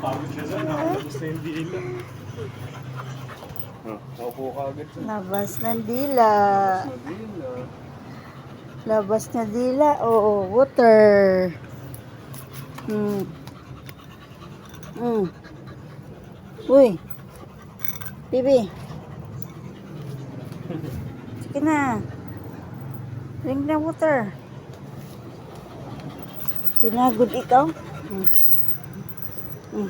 Pagod siya dyan. Nakatapos na yung dila. Labas ng. Sa dila. Labas na dila. Oo, water. Hmm. Hmm. Uy. Bibi. Sige na. Drink na water. Pinagod ikaw? Hmm. Hmm.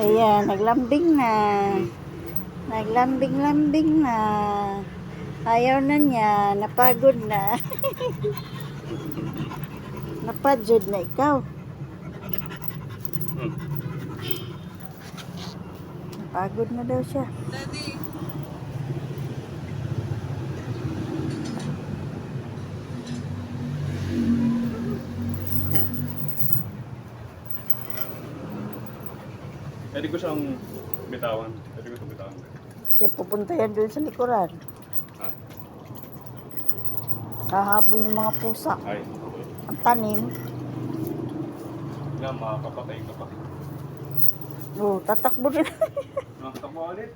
Ayan, naglambing na. Naglambing-lambing na. Ayaw na niya, napagod na. Napagod na ikaw. Hmm. Napagod na daw siya. Pwede ko siyang bitawan. Pwede ko itong bitawan. Kaya pupunta yan doon sa likuran. Ah, Hahabol yung mga pusa. ay. Okay. Ang tanim. Nga, makakapatay ka pa. Oh, tatakbo din. Nakakatawa ulit.